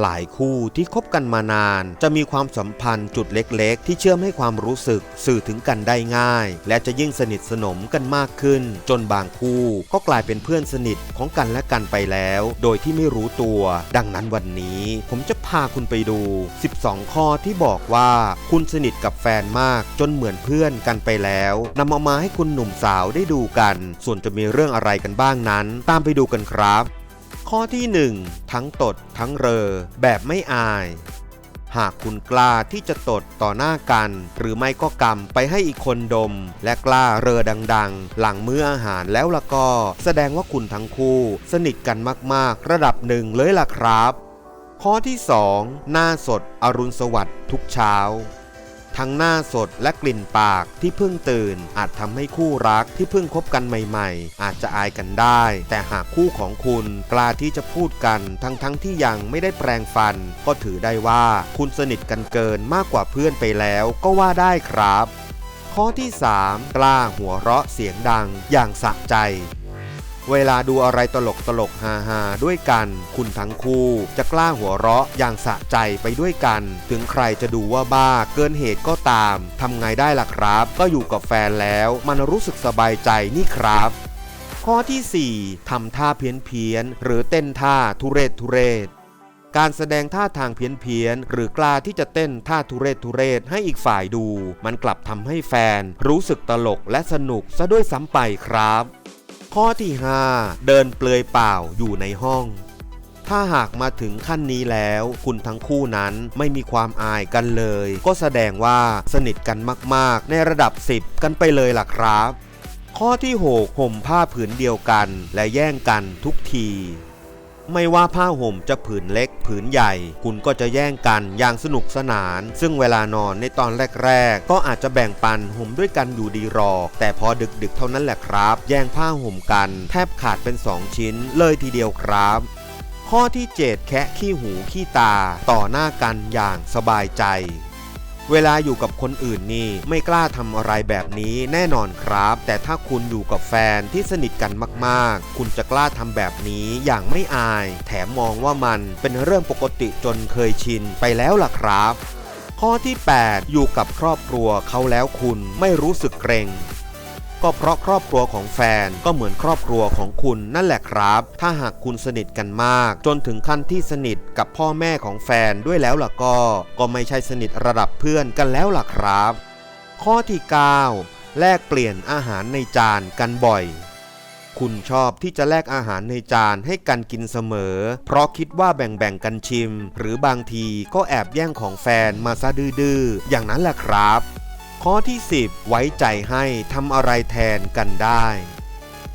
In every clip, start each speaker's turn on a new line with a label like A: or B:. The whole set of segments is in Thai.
A: หลายคู่ที่คบกันมานาน จะมีความสัมพันธ์จุดเล็กๆ ที่เชื่อมให้ความรู้สึกสื่อถึงกันได้ง่าย และจะยิ่งสนิทสนมกันมากขึ้น จนบางคู่ก็กลายเป็นเพื่อนสนิทของกันและกันไปแล้ว โดยที่ไม่รู้ตัว ดังนั้นวันนี้ ผมจะพาคุณไปดู 12 ข้อที่บอกว่าคุณสนิทกับแฟนมากจนเหมือนเพื่อนกันไปแล้วนำเอามาให้คุณหนุ่มสาวได้ดูกัน ส่วนจะมีเรื่องอะไรกันบ้างนั้น ตามไปดูกันครับ ข้อที่ 1 ทั้งตดทั้งเรอ แบบไม่อาย หากคุณกล้าที่จะตดต่อหน้ากัน หรือไม่ก็กำไปให้อีกคนดม และกล้าเรอดังๆ หลังมื้ออาหารแล้วละก็ แสดงว่าคุณทั้งคู่ สนิทกันมากๆ ระดับหนึ่งเลยล่ะครับ ข้อที่ 2 หน้าสดอรุณสวัสดิ์ทุกเช้า ทั้งหน้าสดและกลิ่นปากที่เพิ่งตื่น อาจทำให้คู่รักที่เพิ่งคบกันใหม่ๆ อาจจะอายกันได้ แต่หากคู่ของคุณกล้าที่จะพูดกันทั้งๆทที่ยังไม่ได้แปลงฟัน ก็ถือได้ว่าคุณสนิทกันเกินมากกว่าเพื่อนไปแล้วก็ว่าได้ครับ ข้อที่ 3 กล้าหัวเราะเสียงดังอย่างสะใจ เวลาดูอะไรตลกตลกฮาฮาๆด้วยกัน คุณทั้งคู่จะกล้าหัวเราะอย่างสะใจไปด้วยกัน ถึงใครจะดูว่าบ้าเกินเหตุก็ตามทำไงได้ล่ะครับ ก็อยู่กับแฟนแล้ว มันรู้สึกสบายใจนี่ครับข้อที่ 4ทำท่าเพี้ยนเพียนๆหรือเต้นท่าทุเรศทุเรศ การแสดงท่าทางเพี้ยนเพียนๆหรือกล้าที่จะเต้นท่าทุเรศทุเรศให้อีกฝ่ายดู มันกลับทำให้แฟน รู้สึกตลกและสนุกซะด้วยซ้ำไปครับ ข้อที่ 5 เดินเปลือยเปล่าอยู่ในห้อง ถ้าหากมาถึงขั้นนี้แล้ว คุณทั้งคู่นั้นไม่มีความอายกันเลย ก็แสดงว่าสนิทกันมากๆ ในระดับ 10 กันไปเลยล่ะครับ ข้อที่ 6 ห่มผ้าผืนเดียวกัน และแย่งกันทุกที ไม่ว่าผ้าห่มจะผืนเล็ก ผืนใหญ่ คุณก็จะแย่งกันอย่างสนุกสนาน ซึ่งเวลานอนในตอนแรก ๆ ก็อาจจะแบ่งปันห่มด้วยกันอยู่ดีหรอก แต่พอดึกๆ เท่านั้นแหละครับ แย่งผ้าห่มกันแทบขาดเป็น 2 ชิ้นเลยทีเดียวครับข้อที่ 7 แคะขี้หูขี้ตา ต่อหน้ากันอย่างสบายใจ เวลาอยู่กับคนอื่นนี่ไม่กล้าทำอะไรแบบนี้แน่นอนครับ แต่ถ้าคุณอยู่กับแฟนที่สนิทกันมากๆ คุณจะกล้าทำแบบนี้อย่างไม่อาย แถมมองว่ามันเป็นเรื่องปกติจนเคยชินไปแล้วล่ะครับ ข้อที่ 8 อยู่กับครอบครัวเขาแล้วคุณไม่รู้สึกเกรง ก็เพราะครอบครัวของแฟนก็เหมือนครอบครัวของคุณนั่นแหละครับ ถ้าหากคุณสนิทกันมาก จนถึงขั้นที่สนิทกับพ่อแม่ของแฟนด้วยแล้วล่ะก็ ก็ไม่ใช่สนิทระดับเพื่อนกันแล้วล่ะครับ ข้อที่ 9 แลกเปลี่ยนอาหารในจานกันบ่อยคุณชอบที่จะแลกอาหารในจานให้กันกินเสมอ เพราะคิดว่าแบ่งๆกันชิม หรือบางทีก็แอบแย่งของแฟนมาซะดื้อๆอย่างนั้นแหละครับ ข้อที่ 10 ไว้ใจให้ทำอะไรแทนกันได้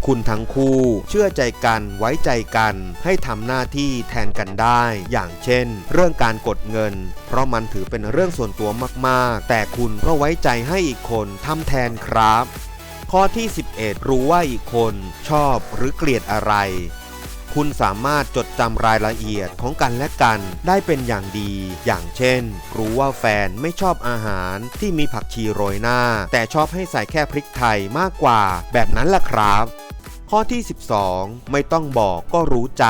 A: คุณทั้งคู่เชื่อใจกันไว้ใจกันให้ทำหน้าที่แทนกันได้ อย่างเช่น เรื่องการกดเงิน เพราะมันถือเป็นเรื่องส่วนตัวมากๆ แต่คุณก็ไว้ใจให้อีกคนทำแทนครับ ข้อที่ 11 รู้ว่าอีกคนชอบหรือเกลียดอะไร คุณสามารถจดจำรายละเอียดของกันและกันได้เป็นอย่างดี อย่างเช่น รู้ว่าแฟนไม่ชอบอาหารที่มีผักชีโรยหน้า แต่ชอบให้ใส่แค่พริกไทยมากกว่า แบบนั้นล่ะครับ ข้อที่ 12 ไม่ต้องบอกก็รู้ใจ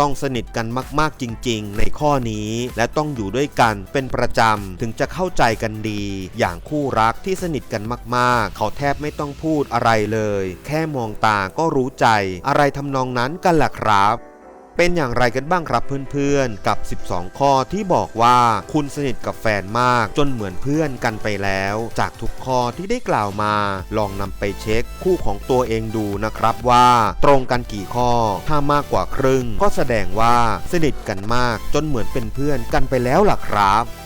A: ต้องสนิทกันมาก ๆ จริง ๆ ในข้อนี้ และต้องอยู่ด้วยกันเป็นประจำ ถึงจะเข้าใจกันดี อย่างคู่รักที่สนิทกันมาก ๆ เขาแทบไม่ต้องพูดอะไรเลย แค่มองตาก็รู้ใจ อะไรทำนองนั้นกันล่ะครับ เป็นอย่างไรกันบ้างครับเพื่อนๆ กับ 12 ข้อที่บอกว่าคุณสนิทกับแฟนมากจนเหมือนเพื่อนกันไปแล้ว จากทุกข้อที่ได้กล่าวมา ลองนำไปเช็คคู่ของตัวเองดูนะครับว่า ตรงกันกี่ข้อ ถ้ามากกว่าครึ่ง ก็แสดงว่าสนิทกันมากจนเหมือนเป็นเพื่อนกันไปแล้วล่ะครับ